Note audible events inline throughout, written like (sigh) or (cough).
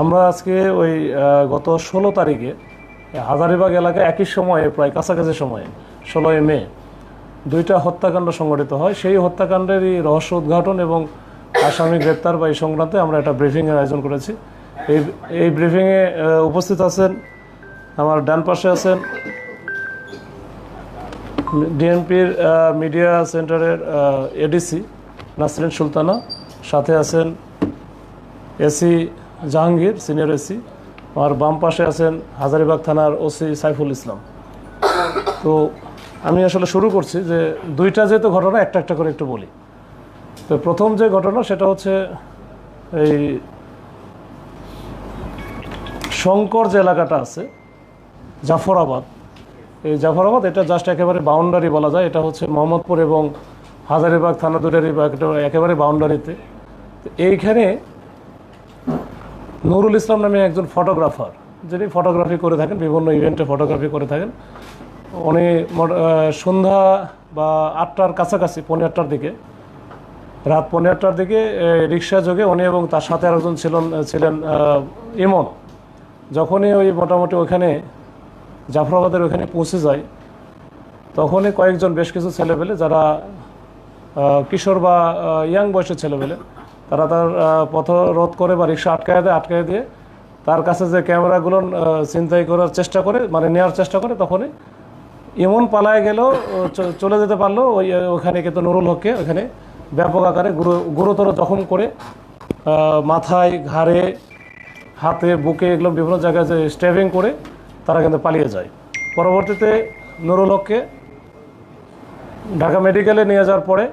আমরা আজকে ওই গত ষোলো তারিখে হাজারিবাগ এলাকায় একই সময়ে, প্রায় কাছাকাছি সময়ে, ষোলোই মে, দুইটা হত্যাকাণ্ড সংঘটিত হয়। সেই হত্যাকাণ্ডেরই রহস্য উদ্ঘাটন এবং আসামি গ্রেপ্তার বা এই সংক্রান্তে আমরা একটা ব্রিফিংয়ের আয়োজন করেছি। এই এই ব্রিফিংয়ে উপস্থিত আছেন আমার ডান পাশে আছেন ডিএনপির মিডিয়া সেন্টারের এডিসি নাসরিন সুলতানা। সাথে আছেন এসি জাহাঙ্গীর সিনিয়র এসি। আর বাম পাশে আছেন হাজারিবাগ থানার ওসি সাইফুল ইসলাম। তো আমি আসলে শুরু করছি যে দুইটা যেহেতু ঘটনা, একটা একটা করে একটু বলি। তো প্রথম যে ঘটনা, সেটা হচ্ছে এই শঙ্কর যে এলাকাটা আছে, জাফরাবাদ। এই জাফরাবাদ, এটা জাস্ট একেবারে বাউন্ডারি বলা যায়। এটা হচ্ছে মোহাম্মদপুর এবং হাজারিবাগ থানা দুটারই বা একেবারে বাউন্ডারিতে এইখানে নুরুল ইসলাম নামে একজন ফটোগ্রাফার, যিনি ফটোগ্রাফি করে থাকেন, বিভিন্ন ইভেন্টে ফটোগ্রাফি করে থাকেন। উনি সন্ধ্যা বা আটটার কাছাকাছি পনেরো আটটার দিকে, রাত পনেরো আটটার দিকে রিক্সা যোগে উনি এবং তার সাথে আরেকজন ছিলেন ছিলেন ইমন। যখনই ওই মোটামুটি ওখানে, জাফরাবাদের ওখানে পৌঁছে যায়, তখনই কয়েকজন বেশ কিছু ছেলেপেলে, যারা কিশোর বা ইয়াং বয়সের ছেলেপেলে তারা তার পথ রোধ করে বা রিক্সা আটকায় দেয়, আটকায় দিয়ে তার কাছে যে ক্যামেরাগুলো ছিনতাই করার চেষ্টা করে মানে নেওয়ার চেষ্টা করে, তখনই এমন পালায় গেল চলে যেতে পারল, ওই ওখানে কিন্তু নুরুল হককে ওখানে ব্যাপক আকারে গুরু- গুরুতর জখম করে মাথায়, ঘাড়ে, হাতে, বুকে এগুলো বিভিন্ন জায়গায় যে স্টেভিং করে তারা কিন্তু পালিয়ে যায়। পরবর্তীতে নুরুল হককে ঢাকা মেডিকেলে নিয়ে যাওয়ার পরে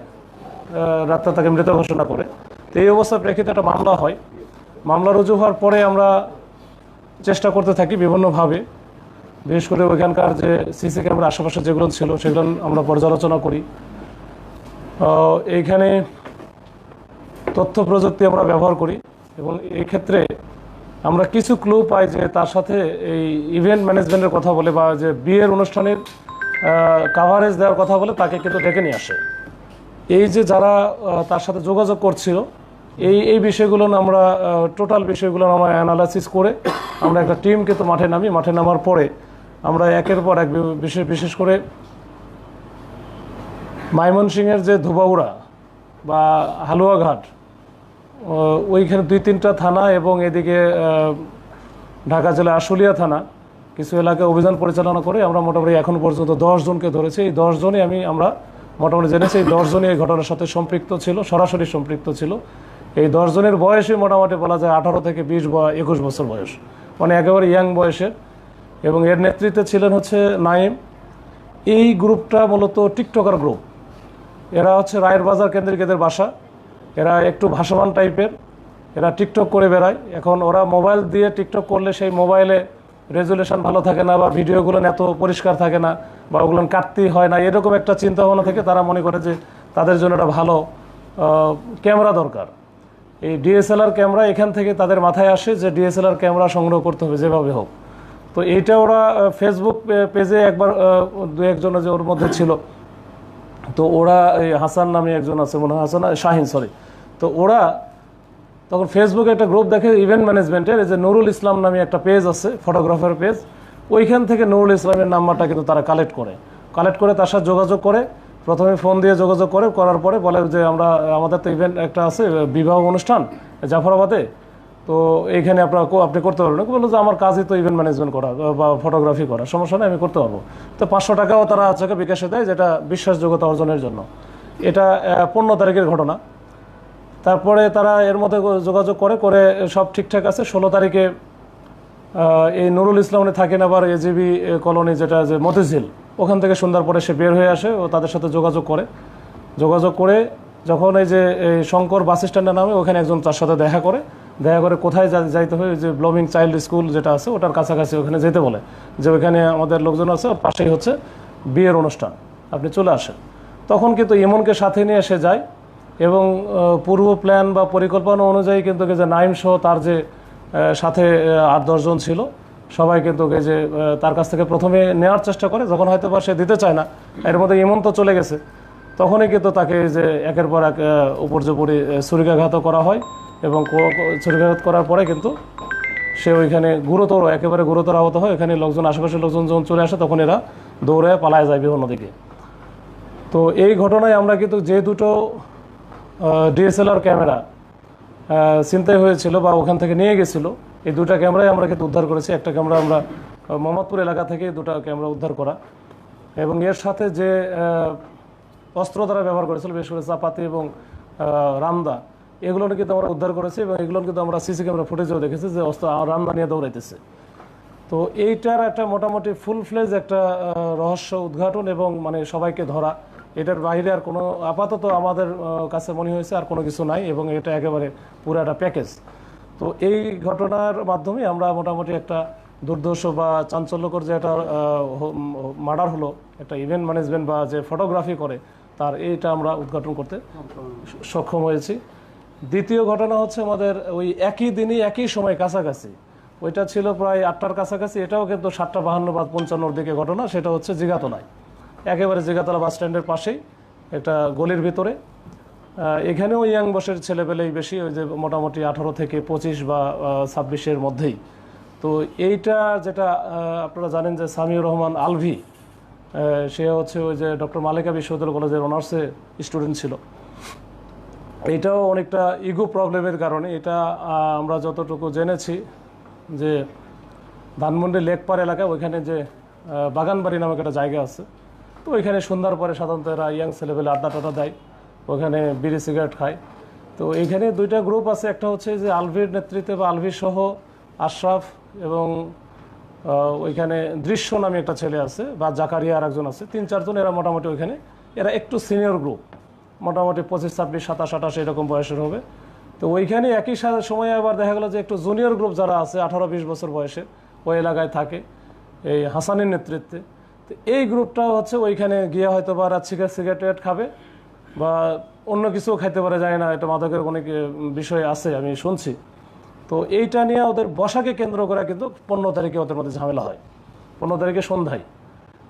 ডাক্তার তাকে মৃত ঘোষণা করে। তো এই অবস্থার প্রেক্ষিতে একটা মামলা হয়। মামলা রুজু হওয়ার পরে আমরা চেষ্টা করতে থাকি বিভিন্নভাবে। বিশেষ করে ওইখানকার যে সিসি ক্যামেরা আশেপাশে যেগুলো ছিল, সেগুলো আমরা পর্যালোচনা করি। এইখানে তথ্য প্রযুক্তি আমরা ব্যবহার করি এবং এই ক্ষেত্রে আমরা কিছু ক্লু পাই যে তার সাথে এই ইভেন্ট ম্যানেজমেন্টের কথা বলে বা যে বিয়ের অনুষ্ঠানের কাভারেজ দেওয়ার কথা বলে তাকে কিন্তু ডেকে নিয়ে আসে। এই যে যারা তার সাথে যোগাযোগ করছিল এই এই বিষয়গুলো আমরা টোটাল বিষয়গুলো আমরা অ্যানালাইসিস করে আমরা একটা টিমকে তো মাঠে নামি, মাঠে নামার পরে আমরা একের পর এক বিশেষ বিশেষ করে ময়মনসিংহের যে ধুবাউড়া বা হালুয়াঘাট ওইখানে দুই তিনটা থানা এবং এদিকে ঢাকা জেলা আশুলিয়া থানা কিছু এলাকায় অভিযান পরিচালনা করে আমরা মোটামুটি এখন পর্যন্ত জনকে ধরেছি। এই দশ জনই আমি আমরা মোটামুটি জেনেছি, এই দশজনই এই ঘটনার সাথে সম্পৃক্ত ছিল, সরাসরি সম্পৃক্ত ছিল। এই দশ জনের বয়সই মোটামুটি বলা যায় আঠারো থেকে বিশ বা একুশ বছর বয়স। মানে একেবারে ইয়াং বয়সের। এবং এর নেতৃত্বে ছিলেন হচ্ছে নাইম। এই গ্রুপটা মূলত টিকটকার গ্রুপ। এরা হচ্ছে রায়ের বাজার কেন্দ্রিক এদের বাসা। এরা একটু ভাসমান টাইপের। এরা টিকটক করে বেড়ায়। এখন ওরা মোবাইল দিয়ে টিকটক করলে সেই মোবাইলে রেজুলেশন ভালো থাকে না বা ভিডিওগুলো এত পরিষ্কার থাকে না বা ওগুলো কাটতেই হয় না। এরকম একটা চিন্তা ভাবনা থেকে তারা মনে করে যে তাদের জন্য একটা ভালো ক্যামেরা দরকার। এই ডিএসএলআর ক্যামেরা এখান থেকে তাদের মাথায় আসে যে ডিএসএলআর ক্যামেরা সংগ্রহ করতে হবে যেভাবে হোক। তো এইটা ওরা ফেসবুক পেজে একবার দু একজনের যে ওর মধ্যে ছিল, তো ওরা এই হাসান নামে একজন আছে, মনে হয় হাসান শাহিন সরি তো ওরা তখন ফেসবুকে একটা গ্রুপ দেখে ইভেন্ট ম্যানেজমেন্টের যে নুরুল ইসলাম নামে একটা পেজ আছে ফটোগ্রাফার পেজ ওইখান থেকে নুরুল ইসলামের নাম্বারটা কিন্তু তারা কালেক্ট করে। কালেক্ট করে তার সাথে যোগাযোগ করে। প্রথমে ফোন দিয়ে যোগাযোগ করে, করার পরে বলে যে আমরা, আমাদের তো ইভেন্ট একটা আছে, বিবাহ অনুষ্ঠান জাফরাবাদে। তো এইখানে আপনার আপনি করতে পারবেন বলল যে আমার কাজই তো ইভেন্ট ম্যানেজমেন্ট করা বা ফটোগ্রাফি করা। সমস্যা নেই, আমি করতে পারব। তো পাঁচশো টাকাও তারা আছে বিকাশে দেয়, যেটা বিশ্বাসযোগ্যতা অর্জনের জন্য। এটা পনেরো তারিখের ঘটনা। তারপরে তারা এর মধ্যে যোগাযোগ করে করে সব ঠিকঠাক আছে। ষোলো তারিখে এই নুরুল ইসলামে থাকেন আবার এজিবি কলোনি যেটা যে মতিঝিল। ওখান থেকে সন্ধ্যার পরে সে বের হয়ে আসে ও তাদের সাথে যোগাযোগ করে। যোগাযোগ করে যখন এই যে, এই শঙ্কর বাস স্ট্যান্ডের নামে, ওখানে একজন তার সাথে দেখা করে। দেখা করে কোথায় যাইতে হয় যে ব্লমিং চাইল্ড স্কুল যেটা আছে, ওটার কাছাকাছি ওখানে যেতে বলে। যে ওখানে আমাদের লোকজন আছে, ওর পাশেই হচ্ছে বিয়ের অনুষ্ঠান। আপনি চলে আসেন। তখন কিন্তু ইমনকে সাথে নিয়ে এসে যায় এবং পূর্ব প্ল্যান বা পরিকল্পনা অনুযায়ী কিন্তু যে নাইম সহ তার যে সাথে আট দশজন ছিল সবাই কিন্তু এই যে তার কাছ থেকে প্রথমে নেওয়ার চেষ্টা করে যখন হয়তো বা সে দিতে চায় না এর মধ্যে ইমন তো চলে গেছে। তখনই কিন্তু তাকে যে একের পর এক উপর্যুপরি আহ, ছুরিকাঘাতও করা হয় এবং ছুরিকাঘাত করার পরে কিন্তু সে ওইখানে গুরুতর একেবারে গুরুতর আহত হয়। এখানে লোকজন আশেপাশের লোকজন যখন চলে আসে তখন এরা দৌড়ে পালায় যায় বিভিন্ন দিকে তো এই ঘটনায় আমরা কিন্তু যে দুটো ডিএসএলআর ক্যামেরা চিন্তাই হয়েছিল বা ওখান থেকে নিয়ে গেছিল এই দুটা ক্যামেরাই আমরা কিন্তু উদ্ধার করেছি। একটা ক্যামেরা আমরা মোহাম্মদপুর এলাকা থেকে দুটা ক্যামেরা উদ্ধার করা। এবং এর সাথে যে অস্ত্র দ্বারা ব্যবহার করেছিল, বিশেষ করে চাপাতি এবং রামদা, এগুলো কিন্তু আমরা উদ্ধার করেছি এবং এগুলো কিন্তু আমরা সিসি ক্যামেরা ফুটেজেও দেখেছি যে অস্ত্র রামদা নিয়ে দৌড়াইতেছে। তো এইটার একটা মোটামুটি ফুল ফ্লেজ একটা রহস্য উদ্ঘাটন এবং মানে সবাইকে ধরা। এটার বাইরে আর কোনো, আপাতত আমাদের কাছে মনে হয়েছে আর কোনো কিছু নাই এবং এটা একেবারে পুরো একটা প্যাকেজ তো এই ঘটনার মাধ্যমে আমরা মোটামুটি একটা দুর্দর্শ বা চাঞ্চল্যকর যে একটা মার্ডার হলো, একটা ইভেন্ট ম্যানেজমেন্ট বা যে ফটোগ্রাফি করে, তার এইটা আমরা উদ্ঘাটন করতে সক্ষম হয়েছি। দ্বিতীয় ঘটনা হচ্ছে আমাদের ওই একই দিনই, একই সময় কাছাকাছি, ওইটা ছিল প্রায় আটটার কাছাকাছি, এটাও কিন্তু সাতটা বাহান্ন বা পঞ্চান্নর দিকে ঘটনা, সেটা হচ্ছে জিগাতলায় একেবারে জিগাতলা বাস স্ট্যান্ডের পাশেই, একটা গলির ভিতরে এখানেও ইয়াং বয়সের ছেলেপেলেই বেশি, ওই যে মোটামুটি আঠারো থেকে পঁচিশ বা ছাব্বিশের মধ্যেই। তো এইটা যেটা আপনারা জানেন যে সামিউর রহমান আলভি সে হচ্ছে ওই যে ডক্টর মালিকা বিশ্ববিদ্যালয় কলেজের অনার্সে স্টুডেন্ট ছিল। এটাও অনেকটা ইগো প্রবলেমের কারণে, এটা আমরা যতটুকু জেনেছি যে ধানমন্ডি লেকপার এলাকা, ওইখানে যে বাগানবাড়ি নামক একটা জায়গা আছে, তো ওইখানে সন্ধ্যার পরে সাধারণত এরা ইয়াং ছেলেবেলে আড্ডা টাড্ডা দেয়। ওখানে বিড়ি সিগারেট খায়। তো এইখানে দুইটা গ্রুপ আছে, একটা হচ্ছে যে আলভির নেতৃত্বে বা আলভির সহ আশরাফ এবং ওইখানে দৃশ্য নামে একটা ছেলে আছে বা জাকারিয়া আর একজন আছে। তিন চারজন এরা মোটামুটি ওইখানে। এরা একটু সিনিয়র গ্রুপ মোটামুটি পঁচিশ, ছাব্বিশ, সাতাশ, আঠাশ এরকম বয়সের হবে। তো ওইখানে একই সময়ে আবার দেখা গেলো যে একটু জুনিয়র গ্রুপ যারা আছে, আঠারো, বিশ বছর বয়সে ওই এলাকায় থাকে এই হাসানের নেতৃত্বে। তো এই গ্রুপটা হচ্ছে ওইখানে গিয়ে হয়তো বা রাত সিগারেট খাবে। বা অন্য কিছুও খাইতে পারে যায় না, এটা মাদকের অনেক বিষয় আছে, আমি শুনছি। তো এইটা নিয়ে ওদের বসাকে কেন্দ্র করে কিন্তু পনেরো তারিখে ওদের মধ্যে ঝামেলা হয়। পনেরো তারিখে সন্ধ্যায়।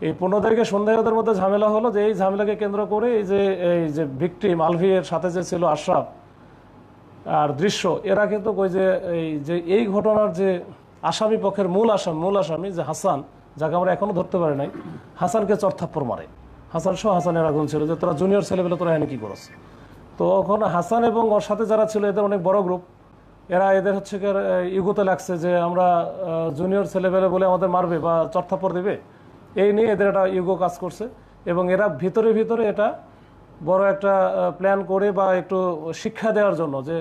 এই পনেরো তারিখে সন্ধ্যায় ওদের মধ্যে ঝামেলা হলো যে, এই ঝামেলাকে কেন্দ্র করে এই যে এই যে ভিকটিম আলভির সাথে যে ছিল আশরাফ আর দৃশ্য, এরা কিন্তু ওই যে, এই যে, এই ঘটনার যে আসামি পক্ষের মূল আসামি মূল আসামি যে হাসান, যাকে আমরা এখনও ধরতে পারি নাই, হাসানকে চরথাপ্পর মারে। হাসান সহ হাসানের আগুন ছিল যে তোরা জুনিয়র ছেলেবেলে তোরা এনে কি করস? তো ওখানে হাসান এবং ওর সাথে যারা ছিল, এদের অনেক বড় গ্রুপ এরা এদের হচ্ছে কি ইগোতে লাগছে যে আমরা জুনিয়র ছেলেবেলে বলে আমাদের মারবে বা চরথাপ্পর দেবে। এই নিয়ে এদের একটা ইগো কাজ করছে এবং এরা ভিতরে ভিতরে এটা বড় একটা প্ল্যান করে বা একটু শিক্ষা দেওয়ার জন্য যে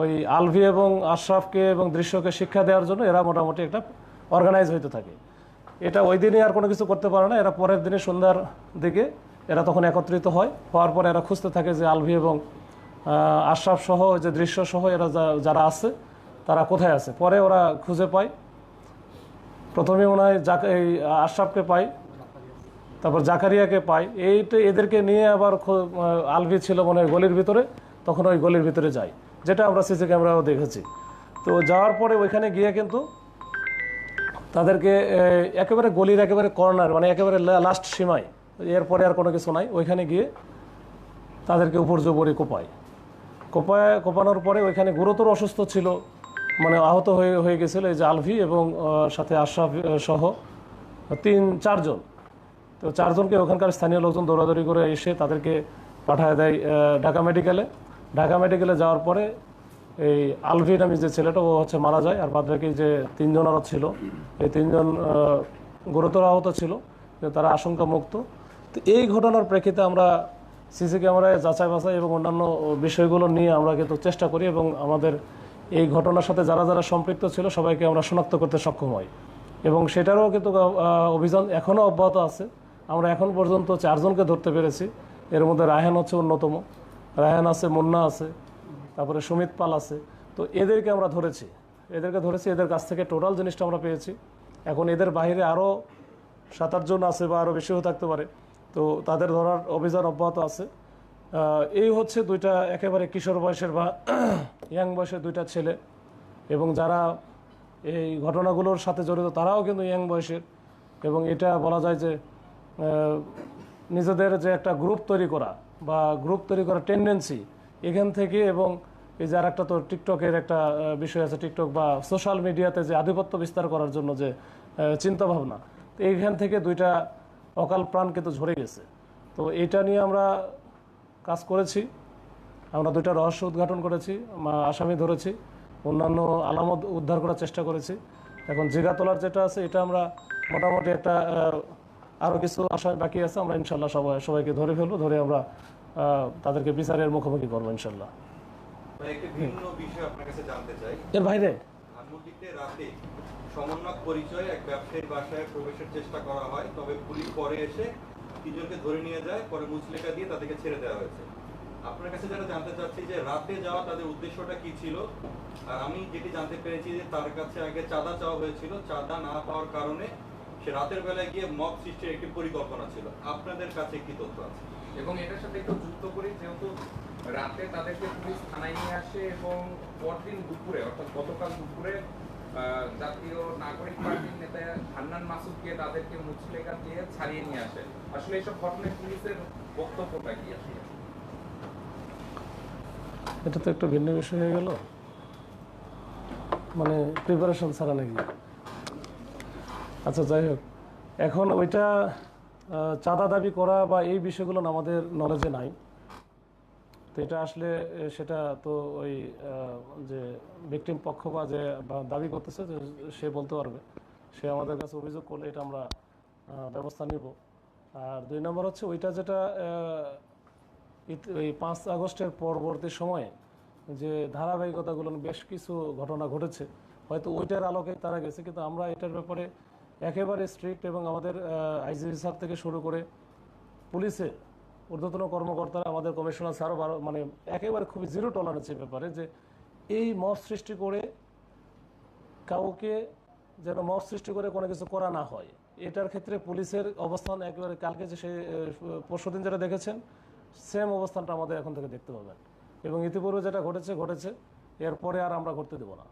ওই আলভি এবং আশরাফকে এবং দৃশ্যকে শিক্ষা দেওয়ার জন্য এরা মোটামুটি একটা অর্গানাইজ হইতে থাকে। এটা ওই দিনে আর কোনো কিছু করতে পারে না, এরা পরের দিনে সন্ধ্যার দিকে এরা তখন একত্রিত হয়, হওয়ার পরে এরা খুঁজতে থাকে যে আলভি এবং আশরাফ সহ যে দৃশ্য সহ এরা যারা আছে, তারা কোথায় আছে? পরে ওরা খুঁজে পায়। প্রথমে হয় জাক- এই আশরাফকে পায়, তারপর জাকারিয়াকে পাই এইটা এদেরকে নিয়ে আবার আলভি ছিল মনে হয় গলির ভিতরে, তখন ওই গলির ভিতরে যায়, যেটা আমরা সিসি ক্যামেরাও দেখেছি। তো যাওয়ার পরে ওইখানে গিয়ে কিন্তু তাদেরকে একেবারে গলির, একেবারে কর্নার মানে একেবারে লাস্ট সীমায়, এরপরে আর কোনো কিছু নাই। ওইখানে গিয়ে তাদেরকে উপর জোবরে কোপায়। কোপায়, কোপানোর পরে ওইখানে গুরুতর অসুস্থ ছিল মানে আহত হয়ে হয়ে গেছিল এই যে আলভি এবং সাথে আশরাফ সহ তিন, চারজন। তো চারজনকে ওখানকার স্থানীয় লোকজন দৌড়াদৌড়ি করে এসে তাদেরকে পাঠায় দেয় ঢাকা মেডিকেলে। ঢাকা মেডিকেলে যাওয়ার পরে এই আলভি নামে যে ছেলেটা, ও হচ্ছে মারা যায় আর বাদ বাকি যে তিনজন আরও ছিল। এই তিনজন গুরুতর আহত ছিল, যে তারা আশঙ্কা মুক্ত তো এই ঘটনার প্রেক্ষিতে আমরা সিসি ক্যামেরায় যাচাই বাছাই এবং অন্যান্য বিষয়গুলো নিয়ে আমরা কিন্তু চেষ্টা করি এবং আমাদের এই ঘটনার সাথে যারা যারা সম্পৃক্ত ছিল, সবাইকে আমরা শনাক্ত করতে সক্ষম হই। এবং সেটারও কিন্তু অভিযান এখনও অব্যাহত আছে। আমরা এখন পর্যন্ত চারজনকে ধরতে পেরেছি। এর মধ্যে রায়হান হচ্ছে অন্যতম। রায়হান আছে, মুন্না আছে। তারপরে সুমিত পাল আছে। তো এদেরকে আমরা ধরেছি। এদেরকে ধরেছি, এদের কাছ থেকে টোটাল জিনিসটা আমরা পেয়েছি। এখন এদের বাইরে আরও সাত আটজন আছে বা আরও বেশিও থাকতে পারে। তো তাদের ধরার অভিযান অব্যাহত আছে। এই হচ্ছে দুইটা একেবারে কিশোর বয়সের বা (clears throat) ইয়াং বয়সের দুইটা ছেলে। এবং যারা এই ঘটনাগুলোর সাথে জড়িত, তারাও কিন্তু ইয়াং বয়সের। এবং এটা বলা যায় যে নিজেদের যে একটা গ্রুপ তৈরি করা বা গ্রুপ তৈরি করার টেন্ডেন্সি এখান থেকে এবং এই যে আর একটা তো টিকটকের একটা বিষয় আছে, টিকটক বা সোশ্যাল মিডিয়াতে যে আধিপত্য বিস্তার করার জন্য যে চিন্তা ভাবনা তো এইখান থেকে দুইটা অকাল প্রাণ কিন্তু ঝরে গেছে। তো এইটা নিয়ে আমরা কাজ করেছি, আমরা দুইটা রহস্য উদ্ঘাটন করেছি আসামি ধরেছি, অন্যান্য আলামত উদ্ধার করার চেষ্টা করেছি। এখন জিগা তোলার যেটা আছে, এটা আমরা মোটামুটি একটা আরও কিছু আসামি বাকি আছে, আমরা ইনশাল্লাহ সবাই, সবাইকে ধরে ফেলব, ধরে আমরা তাদেরকে বিচারের মুখোমুখি করব ইনশাল্লাহ। ভাই, একটি ভিন্ন বিষয় আপনার কাছে জানতে চাই। এর বাইরে? রাতে সমন্বয় পরিচয়ে এক ব্যবসায়ীর বাসায় প্রবেশের চেষ্টা করা হয় তবে পুলিশ পরে এসে তিনজনকে ধরে নিয়ে যায় পরে মুচলেখা দিয়ে তাদেরকে ছেড়ে দেওয়া হয়েছে। আপনার কাছে যারা জানতে চাচ্ছি যে রাতে যাওয়া তাদের উদ্দেশ্যটা কি ছিল? আর আমি যেটি জানতে পেরেছি যে তার কাছে আগে চাঁদা চাওয়া হয়েছিল চাঁদা না পাওয়ার কারণে সে রাতের বেলায় গিয়ে মব সৃষ্টির একটি পরিকল্পনা ছিল। আপনাদের কাছে কি তথ্য আছে? এবং এটার সাথে একটু যুক্ত করি যেহেতু রাতে তাদেরকে পুলিশ থানায় নিয়ে আসে এবং পরদিন দুপুরে অর্থাৎ গতকাল দুপুরে জাতীয় নাগরিক পার্টির নেতা হান্নান মাসুদকে তাদেরকে মুচলেখা দিয়ে ছাড়িয়ে নিয়ে আসে। আসলে এইসব ঘটনায় পুলিশের বক্তব্যটা কি আসলে? এটা তো একটা ভিন্ন বিষয় হয়ে গেল। মানে প্রিপারেশন ছাড়া নাকি? আচ্ছা যাই হোক। এখন ওইটা চাঁদা দাবি করা বা এই বিষয়গুলো আমাদের নলেজে নাই। তো এটা আসলে সেটা তো ওই যে ভিকটিম পক্ষ বা যে দাবি করতেছে সে বলতে পারবে। সে আমাদের কাছে অভিযোগ করলে এটা আমরা ব্যবস্থা নিব। আর দুই নম্বর হচ্ছে ওইটা যেটা ওই পাঁচ আগস্টের পরবর্তী সময়ে যে ধারাবাহিকতাগুলো, বেশ কিছু ঘটনা ঘটেছে। হয়তো ওইটার আলোকে তারা গেছে, কিন্তু আমরা এটার ব্যাপারে একেবারে স্ট্রিক্ট এবং আমাদের আইজিপি স্যার থেকে শুরু করে পুলিশের ঊর্ধ্বতন কর্মকর্তারা আমাদের কমিশনার স্যারও মানে একেবারে খুবই জিরো টলারেন্সের ব্যাপারে যে এই মত সৃষ্টি করে কাউকে যেন মত সৃষ্টি করে কোনো কিছু করা না হয়। এটার ক্ষেত্রে পুলিশের অবস্থান একেবারে, কালকে যে সে পরশুদিন যেটা দেখেছেন সেম অবস্থানটা আমাদের এখন থেকে দেখতে পাবেন। এবং ইতিপূর্বে যেটা ঘটেছে ঘটেছে। এরপরে আর আমরা ঘটতে দেবো না।